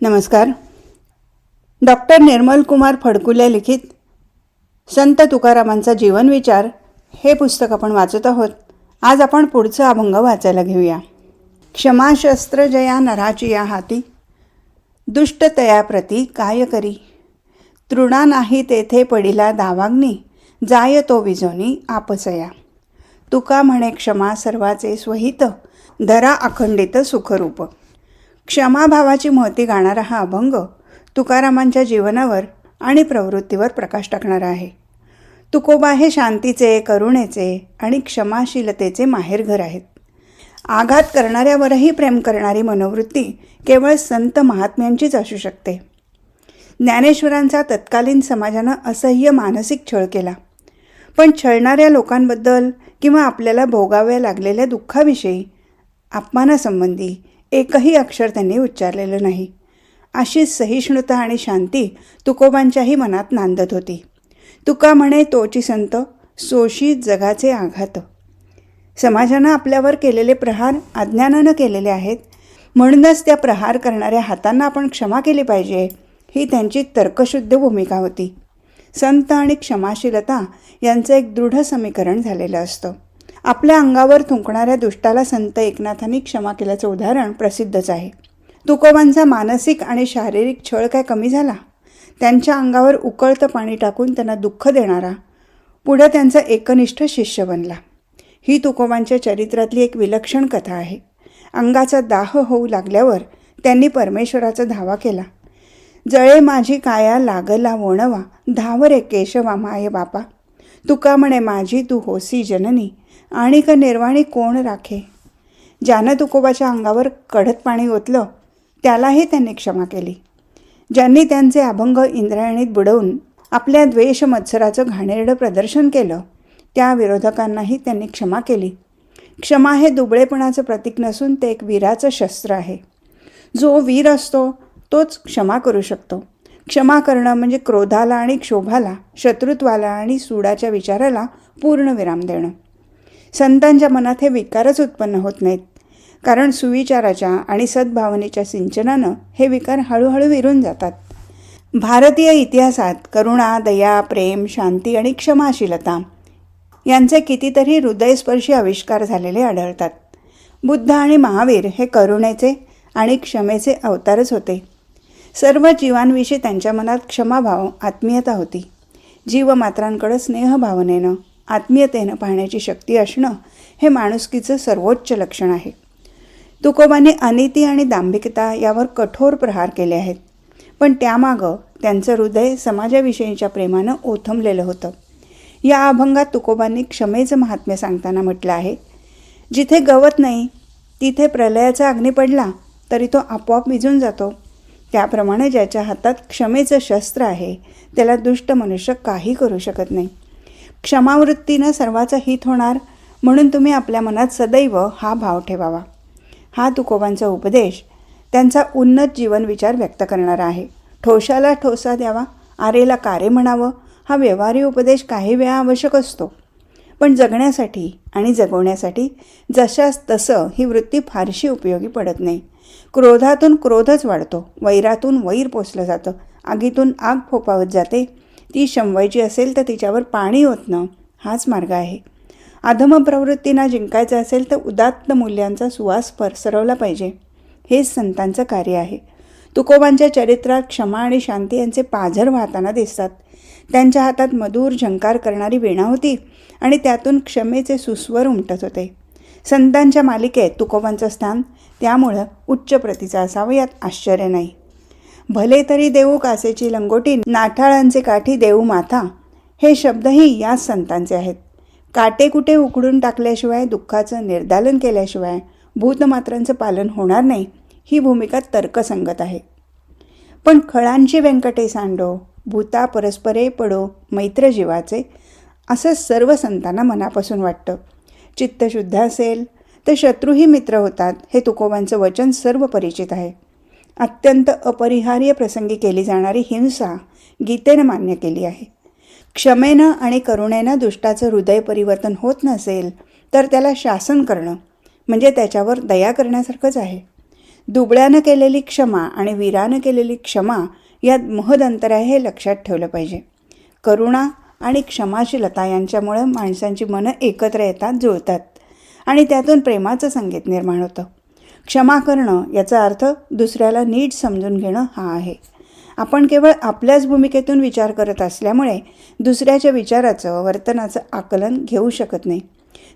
नमस्कार. डॉक्टर निर्मल कुमार फडकुले लिखित संत तुकारामांचा जीवनविचार हे पुस्तक आपण वाचत आहोत. आज आपण पुढचं अभंग वाचायला घेऊया. क्षमाशस्त्र जया नराची या हाती दुष्टतया तयाप्रती काय करी? तृणा नाही तेथे पडिला दावाग्नी जाय तो विजोनी आपसया. तुका म्हणे क्षमा सर्वाचे स्वहित धरा अखंडित सुखरूप. क्षमाभावाची महती गाणारा हा अभंग तुकारामांच्या जीवनावर आणि प्रवृत्तीवर प्रकाश टाकणारा आहे. तुकोबा हे शांतीचे करुणेचे आणि क्षमाशीलतेचे माहेरघर आहेत. आघात करणाऱ्यावरही प्रेम करणारी मनोवृत्ती केवळ संत महात्म्यांचीच असू शकते. ज्ञानेश्वरांचा तत्कालीन समाजानं असह्य मानसिक छळ केला. पण छळणाऱ्या लोकांबद्दल किंवा आपल्याला भोगाव्या लागलेल्या दुःखाविषयी अपमानासंबंधी एकही अक्षर त्यांनी उच्चारलेलं नाही. अशीच सहिष्णुता आणि शांती तुकोबांच्याही मनात नांदत होती. तुका म्हणे तोची संत सोशी जगाचे आघात. समाजानं आपल्यावर केलेले प्रहार अज्ञानानं केलेले आहेत. म्हणूनच त्या प्रहार करणाऱ्या हातांना आपण क्षमा केली पाहिजे ही त्यांची तर्कशुद्ध भूमिका होती. संत आणि क्षमाशीलता यांचं एक दृढ समीकरण झालेलं असतं. आपल्या अंगावर थुंकणाऱ्या दुष्टाला संत एकनाथांनी क्षमा केल्याचं उदाहरण प्रसिद्धच आहे. तुकोबांचा मानसिक आणि शारीरिक छळ काय कमी झाला? त्यांच्या अंगावर उकळतं पाणी टाकून त्यांना दुःख देणारा पुढं त्यांचा एकनिष्ठ शिष्य बनला. ही तुकोबांच्या चरित्रातली एक विलक्षण कथा आहे. अंगाचा दाह होऊ लागल्यावर त्यांनी परमेश्वराचा धावा केला. जळे माझी काया लागला वणवा धावरे केशवा माय बापा. तुका म्हणे माझी तू होसी जननी आणि का निर्वाणी कोण राखे? ज्यानं तुकोबाच्या अंगावर कडत पाणी ओतलं त्यालाही त्यांनी क्षमा केली. ज्यांनी त्यांचे अभंग इंद्रायणीत बुडवून आपल्या द्वेष मत्सराचं घाणेरडं प्रदर्शन केलं त्या विरोधकांनाही त्यांनी क्षमा केली. क्षमा हे दुबळेपणाचं प्रतीक नसून ते एक वीराचं शस्त्र आहे. जो वीर असतो तोच क्षमा करू शकतो. क्षमा करणं म्हणजे क्रोधाला आणि क्षोभाला शत्रुत्वाला आणि सूडाच्या विचाराला पूर्ण विराम देणं. संतांच्या मनात हे विकारच उत्पन्न होत नाहीत. कारण सुविचाराच्या आणि सद्भावनेच्या सिंचनानं हे विकार हळूहळू विरून जातात. भारतीय इतिहासात करुणा दया प्रेम शांती आणि क्षमाशीलता यांचे कितीतरी हृदयस्पर्शी आविष्कार झालेले आढळतात. बुद्ध आणि महावीर हे करुणेचे आणि क्षमेचे अवतारच होते. सर्व जीवांविषयी त्यांच्या मनात क्षमाभाव आत्मीयता होती. जीवमात्रांकडं स्नेहभावनेनं आत्मीयतेनं पाहण्याची शक्ती असणं हे माणुसकीचं सर्वोच्च लक्षण आहे. तुकोबांनी अनिती आणि दांभिकता यावर कठोर प्रहार केले आहेत. पण त्यामागं त्यांचं हृदय समाजाविषयीच्या प्रेमानं ओथंबलेलं होतं. या अभंगात तुकोबांनी क्षमेचं महात्म्य सांगताना म्हटलं आहे जिथे गवत नाही तिथे प्रलयाचा अग्नी पडला तरी तो आपोआप विजून जातो. त्याप्रमाणे ज्याच्या हातात क्षमेचं शस्त्र आहे त्याला दुष्ट मनुष्य काही करू शकत नाही. क्षमावृत्तीनं सर्वाचं हित होणार म्हणून तुम्ही आपल्या मनात सदैव हा भाव ठेवावा. हा तुकोबांचा उपदेश त्यांचा उन्नत जीवन विचार व्यक्त करणारा आहे. ठोशाला ठोसा द्यावा आरेला कारे म्हणावं हा व्यवहारी उपदेश काही वेळा आवश्यक असतो. पण जगण्यासाठी आणि जगवण्यासाठी जशास तसं ही वृत्ती फारशी उपयोगी पडत नाही. क्रोधातून क्रोधच वाढतो वैरातून वैर पोचलं जातं आगीतून आग फोपावत जाते ती शमवायची असेल तर तिच्यावर पाणी ओतणं हाच मार्ग आहे. अधम प्रवृत्तींना जिंकायचं असेल तर उदात्त मूल्यांचा सुवास पसरवला पाहिजे. हेच संतांचं कार्य आहे. तुकोबांच्या चरित्रात क्षमा आणि शांती यांचे पाझर वाहताना दिसतात. त्यांच्या हातात मधुर झंकार करणारी वीणा होती आणि त्यातून क्षमेचे सुस्वर उमटत होते. संतांच्या मालिकेत तुकोबांचं स्थान त्यामुळं उच्च प्रतीचं असावं यात आश्चर्य नाही. भले तरी देऊ कासेची लंगोटी नाठाळांचे काठी देऊ माथा. हे शब्दही याच संतांचे आहेत. काटे कुठे उकडून टाकल्याशिवाय दुःखाचं निर्दालन केल्याशिवाय भूतमात्रांचं पालन होणार नाही ही भूमिका तर्कसंगत आहे. पण खळांची व्यंकटे सांडो भूता परस्परे पडो मैत्र जीवाचे असं सर्व संतांना मनापासून वाटतं. चित्त शुद्ध असेल तर शत्रूही मित्र होतात हे तुकोबांचं वचन सर्व परिचित आहे. अत्यंत अपरिहार्य प्रसंगी केली जाणारी हिंसा गीतेनं मान्य केली आहे. क्षमेनं आणि करुणेनं दुष्टाचं हृदय परिवर्तन होत नसेल तर त्याला शासन करणं म्हणजे त्याच्यावर दया करण्यासारखंच आहे. दुबळ्यानं केलेली क्षमा आणि वीरानं केलेली क्षमा यात महद अंतर आहे हे लक्षात ठेवलं पाहिजे. करुणा आणि क्षमाशीलता यांच्यामुळं माणसांची मनं एकत्र येतात जुळतात आणि त्यातून प्रेमाचं संगीत निर्माण होतं. क्षमा करणं याचा अर्थ दुसऱ्याला नीट समजून घेणं हा आहे. आपण केवळ आपल्याच भूमिकेतून विचार करत असल्यामुळे दुसऱ्याच्या विचाराचं वर्तनाचं आकलन घेऊ शकत नाही.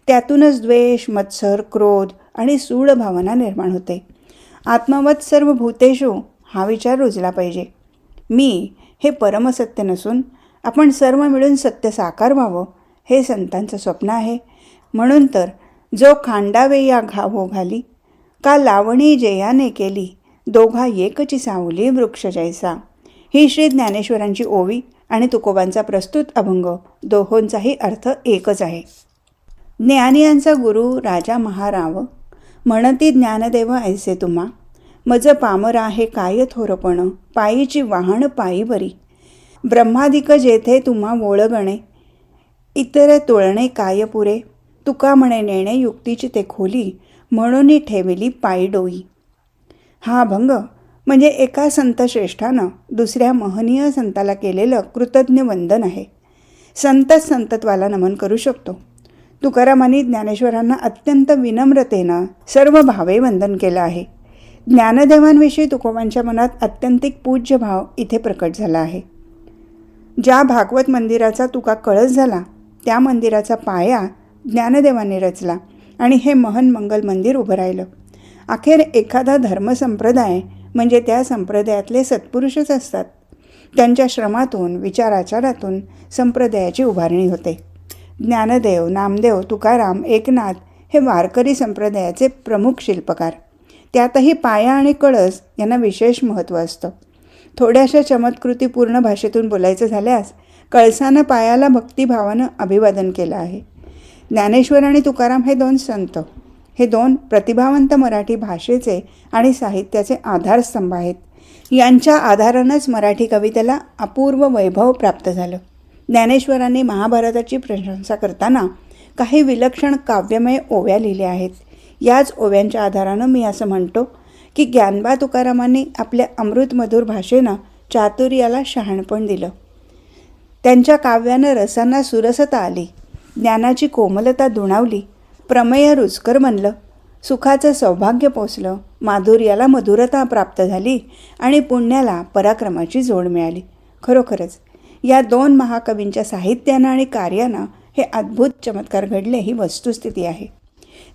त्यातूनच द्वेष मत्सर क्रोध आणि सूड भावना निर्माण होते. आत्मवत सर्व भूतेशू हा विचार रुजला पाहिजे. मी हे परमसत्य नसून आपण सर्व मिळून सत्य साकार व्हावं हे संतांचं स्वप्न आहे. म्हणून तर जो खांडावे या घावो घाली का लावणी जयाने केली? दोघा एकची सावली वृक्ष जैसा. ही श्री ज्ञानेश्वरांची ओवी आणि तुकोबांचा प्रस्तुत अभंग दोहोंचाही अर्थ एकच आहे. ज्ञानियांचा गुरु राजा महाराव म्हणती ज्ञानदेव ऐसे तुम्हा मज पामरा हे काय थोरपण पायीची वाहन पायी बरी. ब्रह्मादिक जेथे तुम्हा वोळगणे इतर तोळणे काय पुरे? तुका म्हणे नेणे युक्तीची ते खोली म्हणून ठेविली पायी डोई. हा अभंग म्हणजे एका संत श्रेष्ठानं दुसऱ्या महनीय संताला केलेलं कृतज्ञ वंदन आहे. संतच संतत्वाला नमन करू शकतो. तुकारामांनी ज्ञानेश्वरांना अत्यंत विनम्रतेनं सर्व भावे वंदन केलं आहे. ज्ञानदेवांविषयी तुकोबांच्या मनात अत्यंतिक पूज्य भाव इथे प्रकट झाला आहे. ज्या भागवत मंदिराचा तुका कळस झाला त्या मंदिराचा पाया ज्ञानदेवाने रचला. आणि हे महन मंगल मंदिर उभं राहिलं. अखेर एखादा धर्मसंप्रदाय म्हणजे त्या संप्रदायातले सत्पुरुषच असतात. त्यांच्या श्रमातून विचाराचारातून संप्रदायाची उभारणी होते. ज्ञानदेव नामदेव तुकाराम एकनाथ हे वारकरी संप्रदायाचे प्रमुख शिल्पकार. त्यातही पाया आणि कळस यांना विशेष महत्त्व असतं. थोड्याशा चमत्कृती पूर्ण भाषेतून बोलायचं झाल्यास कळसानं पायाला भक्तिभावानं अभिवादन केलं आहे. ज्ञानेश्वर आणि तुकाराम हे दोन संत. हे दोन प्रतिभावंत मराठी भाषेचे आणि साहित्याचे आधारस्तंभ आहेत. यांच्या आधारानंच मराठी कवितेला अपूर्व वैभव प्राप्त झालं. ज्ञानेश्वरांनी महाभारताची प्रशंसा करताना काही विलक्षण काव्यमय ओव्या लिहिल्या आहेत. याच ओव्यांच्या आधारानं मी असं म्हणतो की ज्ञानबा तुकारामांनी आपल्या अमृतमधुर भाषेनं चातुर्याला शहाणपण दिलं. त्यांच्या काव्यानं रसांना सुरसता आली. ज्ञानाची कोमलता दुणावली. प्रमेय रुचकर बनलं सुखाचं सौभाग्य पोचलं माधुर्याला मधुरता प्राप्त झाली आणि पुण्याला पराक्रमाची जोड मिळाली. खरोखरच या दोन महाकवींच्या साहित्यानं आणि कार्यानं हे अद्भुत चमत्कार घडले ही वस्तुस्थिती आहे.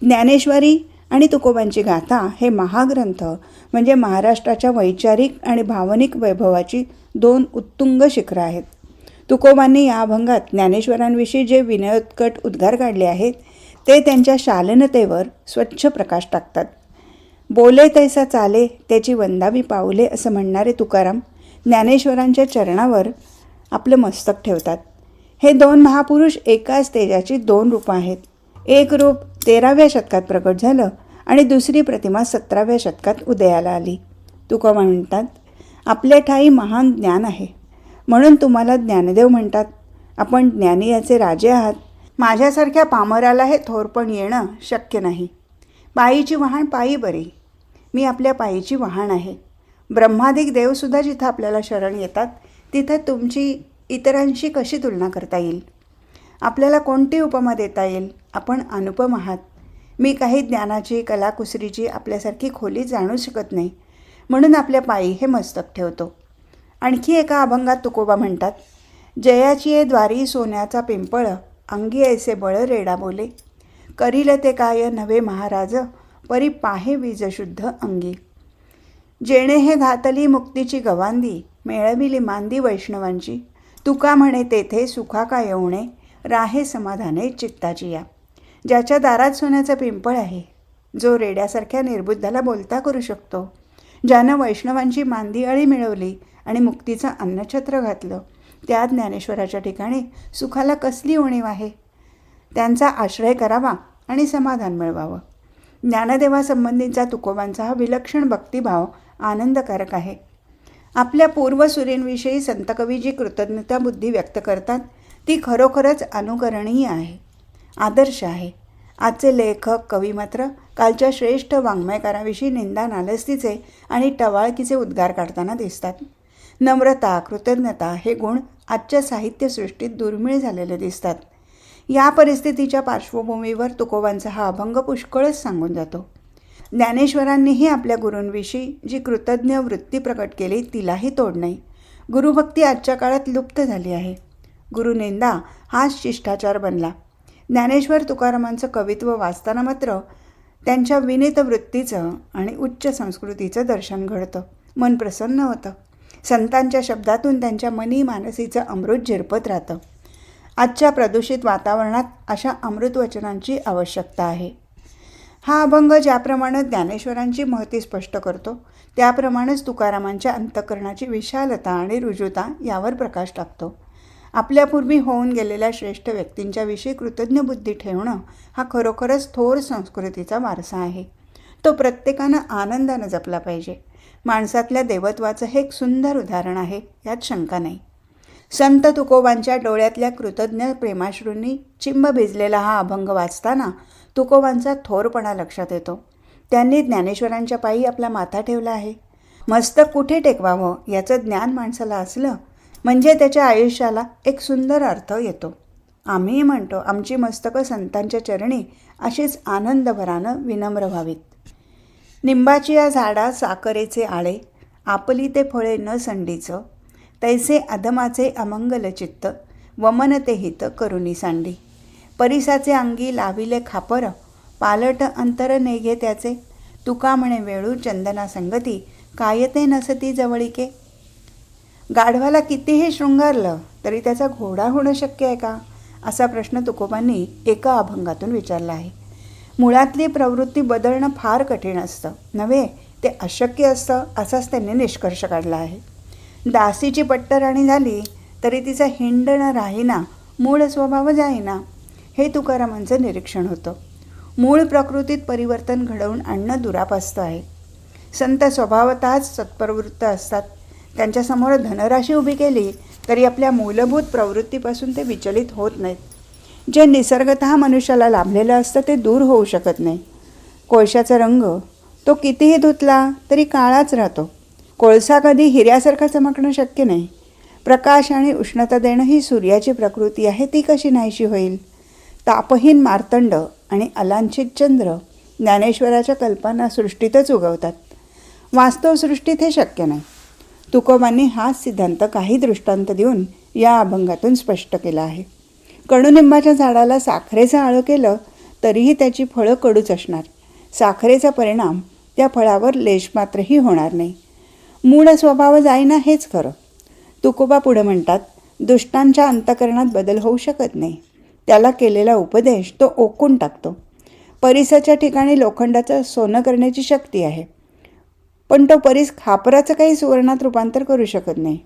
ज्ञानेश्वरी आणि तुकोबांची गाथा हे महाग्रंथ म्हणजे महाराष्ट्राच्या वैचारिक आणि भावनिक वैभवाची दोन उत्तुंग शिखरं आहेत. तुकोबांनी या अभंगात ज्ञानेश्वरांविषयी जे विनयोत्कट उद्गार काढले आहेत ते त्यांच्या शालीनतेवर स्वच्छ प्रकाश टाकतात. बोले तैसा चाले त्याची वंदावी पावले असं म्हणणारे तुकाराम ज्ञानेश्वरांच्या चरणावर आपलं मस्तक ठेवतात. हे दोन महापुरुष एकाच तेजाची दोन रूपं आहेत. एक रूप तेराव्या शतकात प्रकट झालं आणि दुसरी प्रतिमा सतराव्या शतकात उदयाला आली. तुका म्हणतात आपल्या ठाई महान ज्ञान आहे. म्हणून तुम्हाला ज्ञानदेव म्हणतात. आपण ज्ञानी याचे राजे आहात. माझ्यासारख्या पामराला हे थोरपण येणं शक्य नाही. पायीची वहाण पायी बरी. मी आपल्या पायीची वहाण आहे. ब्रह्मादिक देवसुद्धा जिथं आपल्याला शरण येतात तिथं तुमची इतरांशी कशी तुलना करता येईल? आपल्याला कोणती उपमा देता येईल? आपण अनुपम आहात. मी काही ज्ञानाची कलाकुसरीची आपल्यासारखी खोली जाणू शकत नाही. म्हणून आपल्या पायी हे मस्तक ठेवतो. आणखी एका अभंगात तुकोबा म्हणतात जयाची ये द्वारी सोन्याचा पिंपळ अंगी ऐसे बळ रेडा बोले. करील ते काय नवे महाराज परी पाहे वीज शुद्ध अंगी. जेणे हे घातली मुक्तीची गवांदी मेळविली मांदी वैष्णवांची. तुका म्हणे तेथे सुखा का येऊणे राहे समाधाने चित्ताची या. ज्याच्या दारात सोन्याचा पिंपळ आहे जो रेड्यासारख्या निर्बुद्धाला बोलता करू शकतो. ज्यानं वैष्णवांची मांदी अळी मिळवली आणि मुक्तीचं अन्नछत्र घातलं. त्या ज्ञानेश्वराच्या ठिकाणी सुखाला कसली उणीव आहे? त्यांचा आश्रय करावा आणि समाधान मिळवावं. ज्ञानदेवासंबंधींचा तुकोबांचा हा विलक्षण भक्तिभाव आनंदकारक आहे. आपल्या पूर्वसुरींविषयी संतकवी जी कृतज्ञता बुद्धी व्यक्त करतात. ती खरोखरच अनुकरणीय आहे. आदर्श आहे. आजचे लेखक कवी मात्र कालच्या श्रेष्ठ वाङ्मयकाराविषयी निंदा नालस्तीचे आणि टवाळकीचे उद्गार काढताना दिसतात. नम्रता कृतज्ञता हे गुण आजच्या साहित्यसृष्टीत दुर्मिळ झालेले दिसतात. या परिस्थितीच्या पार्श्वभूमीवर तुकोबांचा हा अभंग पुष्कळच सांगून जातो. ज्ञानेश्वरांनीही आपल्या गुरूंविषयी जी कृतज्ञ वृत्ती प्रकट केली तिलाही तोड नाही. गुरुभक्ती आजच्या काळात लुप्त झाली आहे. गुरुनिंदा हाच शिष्टाचार बनला. ज्ञानेश्वर तुकारामांचं कवित्व वाचताना मात्र त्यांच्या विनीत वृत्तीचं आणि उच्च संस्कृतीचं दर्शन घडतं. मन प्रसन्न होतं. संतांच्या शब्दातून त्यांच्या मनी मानसीचं अमृत झिरपत राहतं. आजच्या प्रदूषित वातावरणात अशा अमृतवचनांची आवश्यकता आहे. हा अभंग ज्याप्रमाणे ज्ञानेश्वरांची महती स्पष्ट करतो त्याप्रमाणेच तुकारामांच्या अंतकरणाची विशालता आणि रुजुता यावर प्रकाश टाकतो. आपल्यापूर्वी होऊन गेलेल्या श्रेष्ठ व्यक्तींच्याविषयी कृतज्ञ बुद्धी ठेवणं हा खरोखरच थोर संस्कृतीचा वारसा आहे. तो प्रत्येकानं आनंदानं जपला पाहिजे. माणसातल्या देवत्वाचं हे एक सुंदर उदाहरण आहे यात शंका नाही. संत तुकोबांच्या डोळ्यातल्या कृतज्ञ प्रेमाश्रूंनी चिंब भिजलेला हा अभंग वाचताना तुकोबांचा थोरपणा लक्षात येतो. त्यांनी ज्ञानेश्वरांच्या पायी आपला माथा ठेवला आहे. मस्तक कुठे टेकवावं याचं ज्ञान माणसाला असलं म्हणजे त्याच्या आयुष्याला एक सुंदर अर्थ येतो. आम्ही म्हणतो आमची मस्तकं संतांच्या चरणी अशीच आनंदभरानं विनम्र व्हावीत. निंबाची या झाडा साखरेचे आळे आपली ते फळे न संडीचं तैसे अधमाचे अमंगल चित्त वमन ते हित करुणी सांडी. परिसाचे अंगी लाविले खापर पालट अंतर नेघे त्याचे तुका म्हणे वेळू चंदना संगती कायते नसती जवळीके. गाढवाला कितीही शृंगारलं तरी त्याचा घोडा होणं शक्य आहे का? असा प्रश्न तुकोबांनी एका अभंगातून विचारला आहे. मुळातली प्रवृत्ती बदलणं फार कठीण असतं. नव्हे? ते अशक्य असतं असाच त्यांनी निष्कर्ष काढला आहे. दासीची पट्टराणी झाली तरी तिचा हिंडणं राहीना मूळ स्वभाव जाईना हे तुकारामांचं निरीक्षण होतं. मूळ प्रकृतीत परिवर्तन घडवून आणणं दुरापास्त आहे. संत स्वभावतःच सत्प्रवृत्त असतात. त्यांच्यासमोर धनराशी उभी केली तरी आपल्या मूलभूत प्रवृत्तीपासून ते विचलित होत नाहीत. जे निसर्गत मनुष्याला लाभलेलं असतं ते दूर होऊ शकत नाही. कोळशाचा रंग तो कितीही धुतला तरी काळाच राहतो. कोळसा कधी हिऱ्यासारखा चमकणं शक्य नाही. प्रकाश आणि उष्णता देणं ही सूर्याची प्रकृती आहे ती कशी नाहीशी होईल? तापहीन मार्तंड आणि अलांछित चंद्र ज्ञानेश्वराच्या कल्पना सृष्टीतच उगवतात. वास्तव सृष्टीत हे शक्य नाही. तुकोबांनी हाच सिद्धांत काही दृष्टांत देऊन या अभंगातून स्पष्ट केला आहे. कडुनिंबाच्या झाडाला साखरेचं आळं केलं तरीही त्याची फळं कडूच असणार. साखरेचा परिणाम त्या फळावर लेश मात्रही होणार नाही. मूळ स्वभाव जाईना हेच खरं. तुकोबा पुढं म्हणतात दुष्टांच्या अंतकरणात बदल होऊ शकत नाही. त्याला केलेला उपदेश तो ओकून टाकतो. परिसाच्या ठिकाणी लोखंडाचं सोनं करण्याची शक्ती आहे. पण तो परिस खापराचं काही सुवर्णात रूपांतर करू शकत नाही.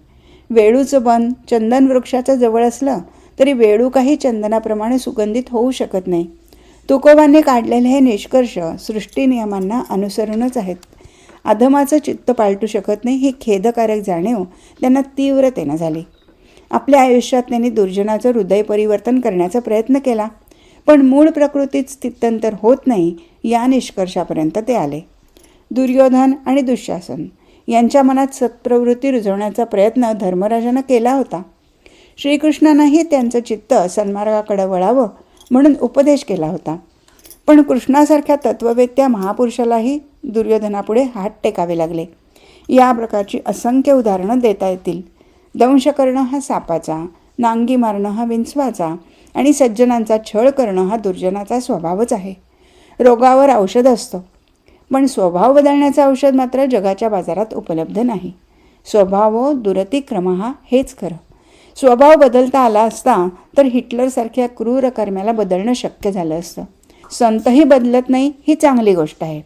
वेळूचं बन चंदन वृक्षाच्या जवळ असलं तरी वेळू काही चंदनाप्रमाणे सुगंधित होऊ शकत नाही. तुकोबांनी काढलेले हे निष्कर्ष सृष्टी नियमांना अनुसरूनच आहेत. अधमाचं चित्त पालटू शकत नाही ही खेदकारक जाणीव त्यांना तीव्रतेनं झाली. आपल्या आयुष्यात त्यांनी दुर्जनाचं हृदय परिवर्तन करण्याचा प्रयत्न केला पण मूळ प्रकृतीत स्थित्यंतर होत नाही या निष्कर्षापर्यंत ते आले. दुर्योधन आणि दुःशासन यांच्या मनात सत्प्रवृत्ती रुजवण्याचा प्रयत्न धर्मराजानं केला होता. श्रीकृष्णानंही त्यांचं चित्त सन्मार्गाकडे वळावं म्हणून उपदेश केला होता. पण कृष्णासारख्या तत्ववेत्या महापुरुषालाही दुर्योधनापुढे हात टेकावे लागले. या प्रकारची असंख्य उदाहरणं देता येतील. दंश करणं हा सापाचा नांगी मारणं हा विंचवाचा आणि सज्जनांचा छळ करणं हा दुर्जनाचा स्वभावच आहे. रोगावर औषध असतं. पण स्वभाव बदलण्याचं औषध मात्र जगाच्या बाजारात उपलब्ध नाही. स्वभाव दुरतिक्रम हा हेच खरं. स्वभाव बदलता आला असता तर हिटलरसारख्या क्रूर कर्म्याला बदलणं शक्य झालं असतं. संतही बदलत नाही ही चांगली गोष्ट आहे.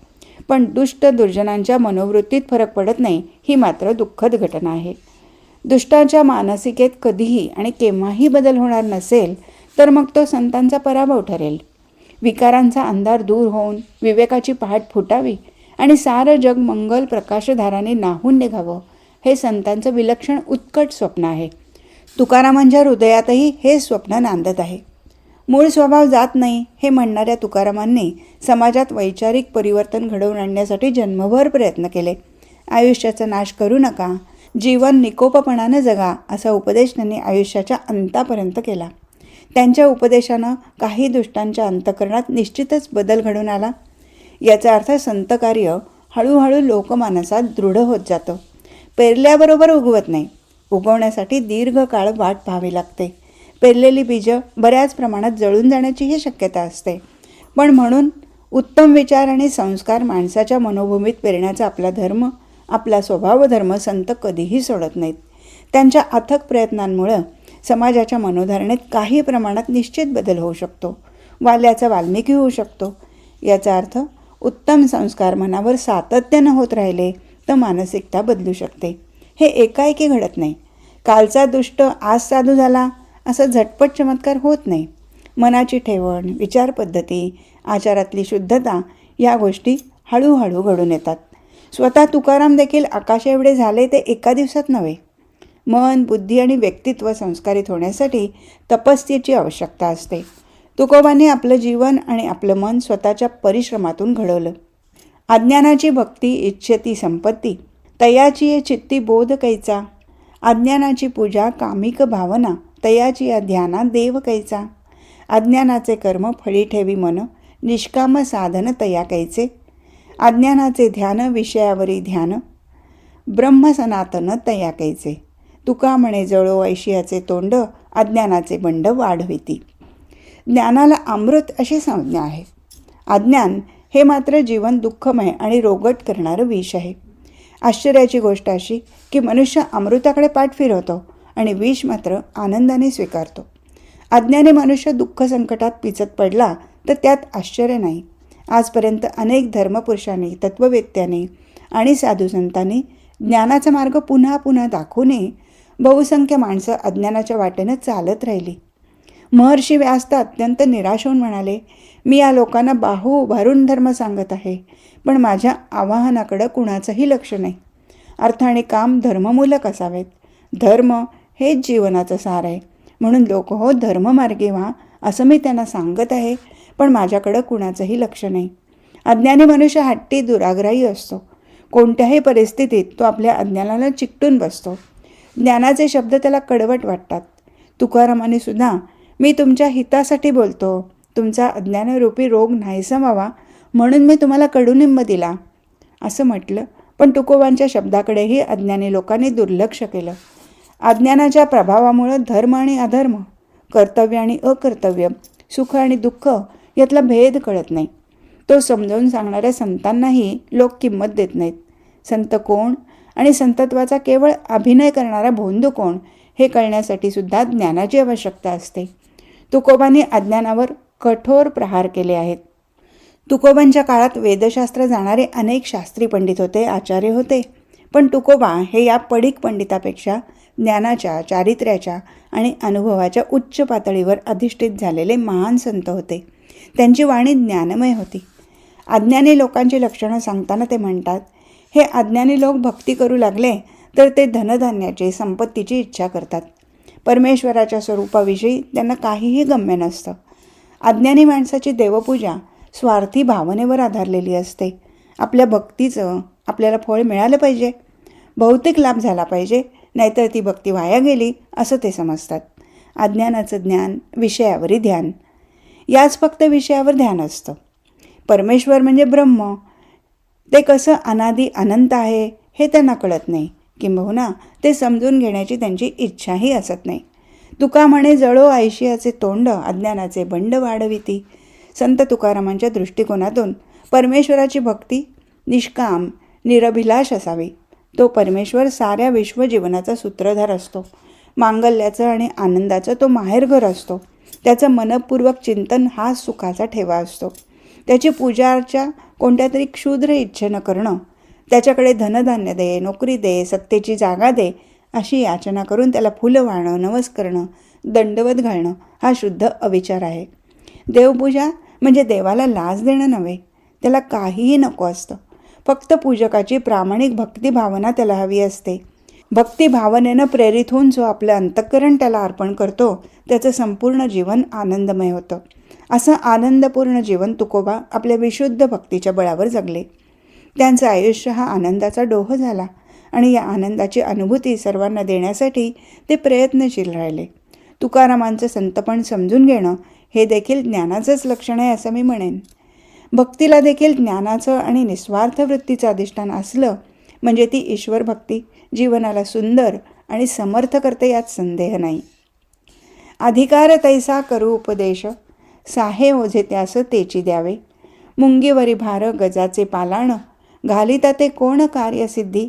पण दुष्ट दुर्जनांच्या मनोवृत्तीत फरक पडत नाही ही मात्र दुःखद घटना आहे. दुष्टाच्या मानसिकेत कधीही आणि केव्हाही बदल होणार नसेल तर मग तो संतांचा पराभव ठरेल. विकारांचा अंधार दूर होऊन विवेकाची पहाट फुटावी आणि सारं जग मंगल प्रकाशधाराने नाहून निघावं हे संतांचं विलक्षण उत्कट स्वप्न आहे. तुकारामांच्या हृदयातही हे स्वप्न नांदत आहे. मूळ स्वभाव जात नाही हे म्हणणाऱ्या तुकारामांनी समाजात वैचारिक परिवर्तन घडवून आणण्यासाठी जन्मभर प्रयत्न केले. आयुष्याचा नाश करू नका जीवन निकोपपणानं जगा असा उपदेश त्यांनी आयुष्याच्या अंतापर्यंत केला. त्यांच्या उपदेशानं काही दुष्टांच्या अंतकरणात निश्चितच बदल घडून आला. याचा अर्थ संतकार्य हळूहळू लोकमानसात दृढ होत जातं. पेरल्याबरोबर उगवत नाही. उगवण्यासाठी दीर्घकाळ वाट पाहावी लागते. पेरलेली बीजं बऱ्याच प्रमाणात जळून जाण्याचीही शक्यता असते. पण म्हणून उत्तम विचार आणि संस्कार माणसाच्या मनोभूमीत पेरण्याचा आपला धर्म आपला स्वभाव धर्म संत कधीही सोडत नाहीत. त्यांच्या अथक प्रयत्नांमुळं समाजाच्या मनोधारणेत काही प्रमाणात निश्चित बदल होऊ शकतो. वाल्याचा वाल्मिकी होऊ शकतो. याचा अर्थ उत्तम संस्कार मनावर सातत्यानं होत राहिले तर मानसिकता बदलू शकते. हे एकाएकी घडत नाही. कालचा दुष्ट आज साधू झाला असं झटपट चमत्कार होत नाही. मनाची ठेवण विचारपद्धती आचारातली शुद्धता या गोष्टी हळूहळू घडून येतात. स्वतः तुकाराम देखील आकाशाएवढे झाले ते एका दिवसात नव्हे. मन बुद्धी आणि व्यक्तित्व संस्कारित होण्यासाठी तपस्येची आवश्यकता असते. तुकोबाने आपलं जीवन आणि आपलं मन स्वतःच्या परिश्रमातून घडवलं. अज्ञानाची भक्ती इच्छेती संपत्ती तयाची चित्ती बोध कैचा. अज्ञानाची पूजा कामिक भावना. तयाची या ध्याना देव कैचा. अज्ञानाचे कर्म फळी ठेवी मन. निष्काम साधन तया कैचे. अज्ञानाचे ध्यान विषयावरी ध्यान. ब्रह्मसनातन तया कैचे. तुका म्हणे जळो ऐशियाचे तोंड अज्ञानाचे बंड वाढविती. ज्ञानाला अमृत अशी संज्ञा आहे. अज्ञान हे मात्र जीवन दुःखमय आणि रोगट करणारं विष आहे. आश्चर्याची गोष्ट अशी की मनुष्य अमृताकडे पाठ फिरवतो आणि विष मात्र आनंदाने स्वीकारतो. अज्ञाने मनुष्य दुःख संकटात पिचत पडला तर त्यात आश्चर्य नाही. आजपर्यंत अनेक धर्मपुरुषांनी तत्ववेत्यांनी आणि साधुसंतांनी ज्ञानाचा मार्ग पुन्हा पुन्हा दाखवूनही बहुसंख्य माणसं अज्ञानाच्या वाटेनं चालत राहिली. महर्षी व्यास तर अत्यंत निराश होऊन म्हणाले मी या लोकांना बाहू उभारून धर्म सांगत आहे पण माझ्या आवाहनाकडं कुणाचंही लक्ष नाही. अर्थ आणि काम धर्ममूलक असावेत. धर्म हेच जीवनाचं सार आहे. म्हणून लोक हो धर्ममार्गे व्हा असं मी त्यांना सांगत आहे पण माझ्याकडं कुणाचंही लक्ष नाही. अज्ञानी मनुष्य हट्टी दुराग्राही असतो. कोणत्याही परिस्थितीत तो आपल्या अज्ञानाला चिकटून बसतो. ज्ञानाचे शब्द त्याला कडवट वाटतात. तुकारामाने सुद्धा मी तुमच्या हितासाठी बोलतो. तुमचा अज्ञानरूपी रोग नाहीसा व्हावा म्हणून मी तुम्हाला कडुनिंब दिला. असं म्हटलं पण तुकोबांच्या शब्दाकडेही अज्ञानी लोकांनी दुर्लक्ष केलं. अज्ञानाच्या प्रभावामुळं धर्म आणि अधर्म कर्तव्य आणि अकर्तव्य सुख आणि दुःख यातला भेद कळत नाही. तो समजावून सांगणाऱ्या संतांनाही लोक किंमत देत नाहीत. संत कोण आणि संतत्वाचा केवळ अभिनय करणारा भोंदू कोण हे कळण्यासाठी सुद्धा ज्ञानाची आवश्यकता असते. तुकोबांनी अज्ञानावर कठोर प्रहार केले आहेत. तुकोबांच्या काळात वेदशास्त्र जाणारे अनेक शास्त्री पंडित होते आचार्य होते. पण तुकोबा हे या पडीक पंडितापेक्षा ज्ञानाच्या चारित्र्याच्या आणि अनुभवाच्या उच्च पातळीवर अधिष्ठित झालेले महान संत होते. त्यांची वाणी ज्ञानमय होती. अज्ञानी लोकांची लक्षणं सांगताना ते म्हणतात हे अज्ञानी लोक भक्ती करू लागले तर ते धनधान्याची संपत्तीची इच्छा करतात. परमेश्वराच्या स्वरूपाविषयी त्यांना काहीही गम्य नसतं. अज्ञानी माणसाची देवपूजा स्वार्थी भावनेवर आधारलेली असते. आपल्या भक्तीचं आपल्याला फळ मिळालं पाहिजे. भौतिक लाभ झाला पाहिजे. नाहीतर ती भक्ती वाया गेली असं ते समजतात. अज्ञानाचं ज्ञान विषयावरी ध्यान. याच फक्त विषयावर ध्यान असतं. परमेश्वर म्हणजे ब्रह्म. ते कसं अनादी अनंत आहे हे त्यांना कळत नाही. किंबहुना ते समजून घेण्याची त्यांची इच्छाही असत नाही. तुका म्हणे जळो आयशियाचे तोंड अज्ञानाचे बंड वाढविती. संत तुकारामांच्या दृष्टिकोनातून परमेश्वराची भक्ती निष्काम निरभिलाष असावी. तो परमेश्वर साऱ्या विश्वजीवनाचा सूत्रधार असतो. मांगल्याचं आणि आनंदाचं तो माहेरघर असतो. त्याचं मनपूर्वक चिंतन हा सुखाचा ठेवा असतो. त्याची पूजाच्या कोणत्या तरी क्षुद्र इच्छेनं करणं त्याच्याकडे धनधान्य दे नोकरी दे सत्तेची जागा दे अशी याचना करून त्याला फुलं वाहणं नवस करणं दंडवत घालणं हा शुद्ध अविचार आहे. देवपूजा म्हणजे देवाला लाज देणं नव्हे त्याला काहीही नको असतं. फक्त पूजकाची प्रामाणिक भक्तिभावना त्याला हवी असते. भक्तिभावनेनं प्रेरित होऊन जो आपलं अंतःकरण त्याला अर्पण करतो त्याचं संपूर्ण जीवन आनंदमय होतं. असं आनंदपूर्ण जीवन तुकोबा आपल्या विशुद्ध भक्तीच्या बळावर जगले. त्यांचं आयुष्य हा आनंदाचा डोह झाला आणि या आनंदाची अनुभूती सर्वांना देण्यासाठी ते प्रयत्नशील राहिले. तुकारामांचं संतपण समजून घेणं हे देखील ज्ञानाचंच लक्षण आहे असं मी म्हणेन. भक्तीला देखील ज्ञानाचं आणि निस्वार्थ वृत्तीचं अधिष्ठान असलं म्हणजे ती ईश्वर भक्ती जीवनाला सुंदर आणि समर्थ करते यात संदेह नाही. अधिकार तैसा करू उपदेश साहे ओझे त्यास तेची द्यावे. मुंगीवरी भार गजाचे पालाणं घालिता ते कोण कार्यसिद्धी?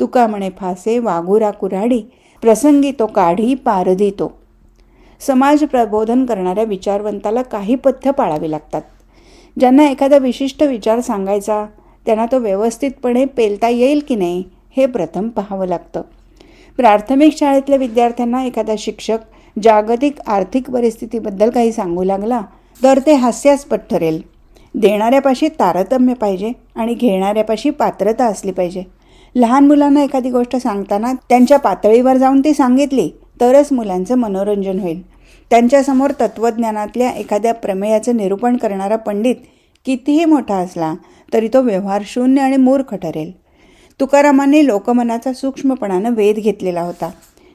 तुका म्हणे फासे वाघुरा कुऱ्हाडी प्रसंगी तो काढी पारधी तो. समाज प्रबोधन करणाऱ्या विचारवंताला काही पथ्य पाळावी लागतात. ज्यांना एखादा विशिष्ट विचार सांगायचा त्यांना तो व्यवस्थितपणे पेलता येईल की नाही हे प्रथम पाहावं लागतं. प्राथमिक शाळेतल्या विद्यार्थ्यांना एखादा शिक्षक जागतिक आर्थिक परिस्थितीबद्दल काही सांगू लागला तर ते हास्यास्पद ठरेल. देणाऱ्यापाशी तारतम्य पाहिजे आणि घेणाऱ्यापाशी पात्रता असली पाहिजे. लहान मुलांना एखादी गोष्ट सांगताना त्यांच्या पातळीवर जाऊन ती सांगितली तरच मुलांचं मनोरंजन होईल. त्यांच्यासमोर तत्त्वज्ञानातल्या एखाद्या प्रमेयाचं निरूपण करणारा पंडित कितीही मोठा असला तरी तो व्यवहार शून्य आणि मूर्ख ठरेल. तुकारामांनी लोकमनाचा सूक्ष्मपणानं वेध घेतलेला होता.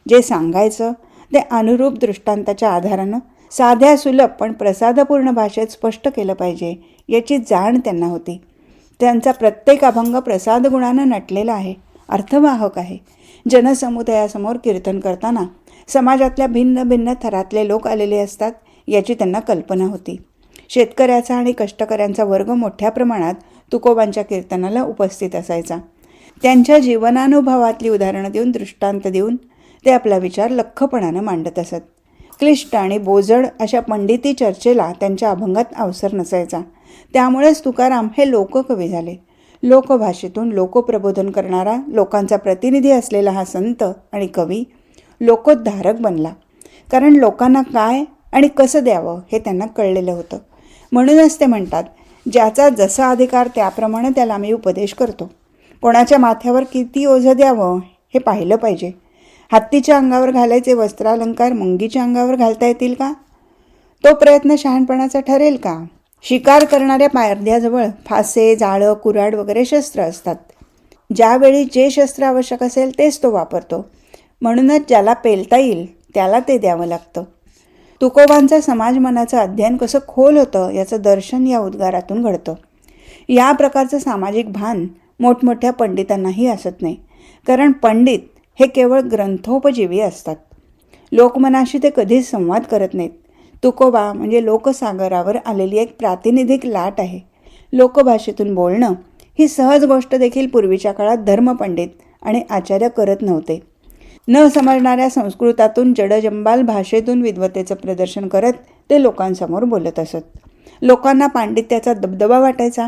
जे सांगायचं ते अनुरूप दृष्टांताच्या आधारानं साध्या सुलभ पण प्रसादपूर्ण भाषेत स्पष्ट केलं पाहिजे याची जाण त्यांना होती. त्यांचा प्रत्येक अभंग प्रसाद गुणानं नटलेला आहे. अर्थवाहक आहे. जनसमुदायासमोर कीर्तन करताना समाजातल्या भिन्न भिन्न थरातले लोक आलेले असतात याची त्यांना कल्पना होती. शेतकऱ्याचा आणि कष्टकऱ्यांचा वर्ग मोठ्या प्रमाणात तुकोबांच्या कीर्तनाला उपस्थित असायचा. त्यांच्या जीवनानुभवातली उदाहरणं देऊन दृष्टांत देऊन ते आपला विचार लख्खपणानं मांडत असत. क्लिष्ट आणि बोजड अशा पंडिती चर्चेला त्यांच्या अभंगात अवसर नसायचा. त्यामुळेच तुकाराम हे लोककवी झाले. लोकभाषेतून लोकप्रबोधन करणारा लोकांचा प्रतिनिधी असलेला हा संत आणि कवी लोकोद्धारक बनला. कारण लोकांना काय आणि कसं द्यावं हे त्यांना कळलेलं होतं. म्हणूनच ते म्हणतात ज्याचा जसा अधिकार त्याप्रमाणे त्याला मी उपदेश करतो. कोणाच्या माथ्यावर किती ओझं द्यावं हे पाहिलं पाहिजे. हत्तीच्या अंगावर घालायचे वस्त्रालंकार मुंगीच्या अंगावर घालता येतील का? तो प्रयत्न शहाणपणाचा ठरेल का? शिकार करणाऱ्या पारध्याजवळ फासे जाळं कुऱ्हाड वगैरे शस्त्र असतात. ज्यावेळी जे शस्त्र आवश्यक असेल तेच तो वापरतो. म्हणूनच ज्याला पेलता येईल त्याला ते द्यावं लागतं. तुकोबांचं समाज मनाचं अध्ययन कसं खोल होतं याचं दर्शन या उद्गारातून घडतं. या प्रकारचं सामाजिक भान मोठमोठ्या पंडितांनाही असत नाही. कारण पंडित हे केवळ ग्रंथोपजीवी असतात. लोकमनाशी ते कधीच संवाद करत नाहीत. तुकोबा म्हणजे लोकसागरावर आलेली एक प्रातिनिधिक लाट आहे. लोकभाषेतून बोलणं ही सहज गोष्ट देखील पूर्वीच्या काळात धर्मपंडित आणि आचार्य करत नव्हते. न समजणाऱ्या संस्कृतातून जडजंबाल भाषेतून विद्वतेचं प्रदर्शन करत ते लोकांसमोर बोलत असत. लोकांना पांडित्याचा दबदबा वाटायचा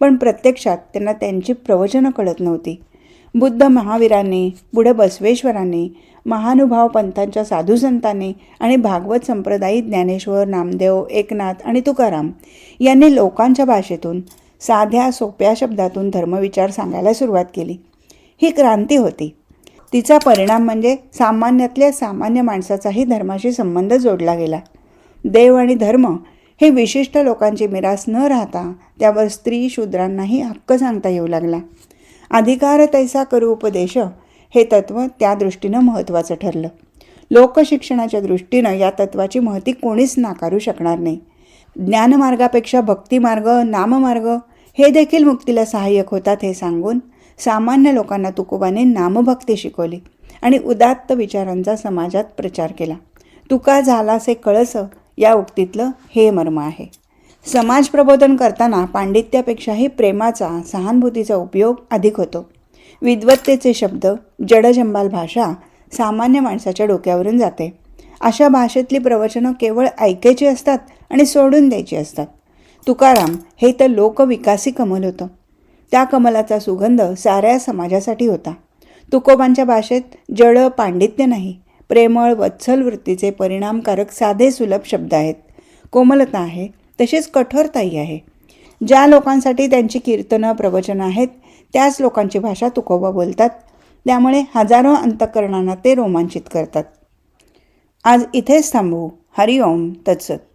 पण प्रत्यक्षात त्यांना त्यांची प्रवचनं कळत नव्हती. बुद्ध महावीरांनी पुढे बसवेश्वरांनी महानुभाव पंथांच्या साधुसंतांनी आणि भागवत संप्रदायी ज्ञानेश्वर नामदेव एकनाथ आणि तुकाराम यांनी लोकांच्या भाषेतून साध्या सोप्या शब्दातून धर्मविचार सांगायला सुरुवात केली. ही क्रांती होती. तिचा परिणाम म्हणजे सामान्यातल्या सामान्य माणसाचाही धर्माशी संबंध जोडला गेला. देव आणि धर्म हे विशिष्ट लोकांची मिरास न राहता त्यावर स्त्री शूद्रांनाही हक्क सांगता येऊ लागला. अधिकार तैसा करू उपदेश हे तत्त्व त्या दृष्टीनं महत्त्वाचं ठरलं. लोकशिक्षणाच्या दृष्टीनं या तत्वाची महती कोणीच नाकारू शकणार नाही. ज्ञानमार्गापेक्षा भक्तिमार्ग नाममार्ग हे देखील मुक्तीला सहाय्यक होतात हे सांगून सामान्य लोकांना तुकोबाने नामभक्ती शिकवली आणि उदात्त विचारांचा समाजात प्रचार केला. तुका झालासे कळस या उक्तीतलं हे मर्म आहे. समाज प्रबोधन करताना पांडित्यापेक्षाही प्रेमाचा सहानुभूतीचा उपयोग अधिक होतो. विद्वत्तेचे शब्द जडजंबाल भाषा सामान्य माणसाच्या डोक्यावरून जाते. अशा भाषेतली प्रवचनं केवळ ऐकायची असतात आणि सोडून द्यायची असतात. तुकाराम हे तर लोकविकासी कमल होतं. त्या कमलाचा सुगंध साऱ्या समाजासाठी होता. तुकोबांच्या भाषेत जड पांडित्य नाही प्रेमळ वत्सल वृत्तीचे परिणामकारक साधे सुलभ शब्द आहेत. कोमलता आहे तशीच कठोरताही आहे. ज्या लोकांसाठी त्यांची कीर्तनं प्रवचनं आहेत त्याच लोकांची भाषा तुकोबा बोलतात. त्यामुळे हजारो अंतकरणांना ते रोमांचित करतात. आज इथेच थांबू हरिओम तत्सत.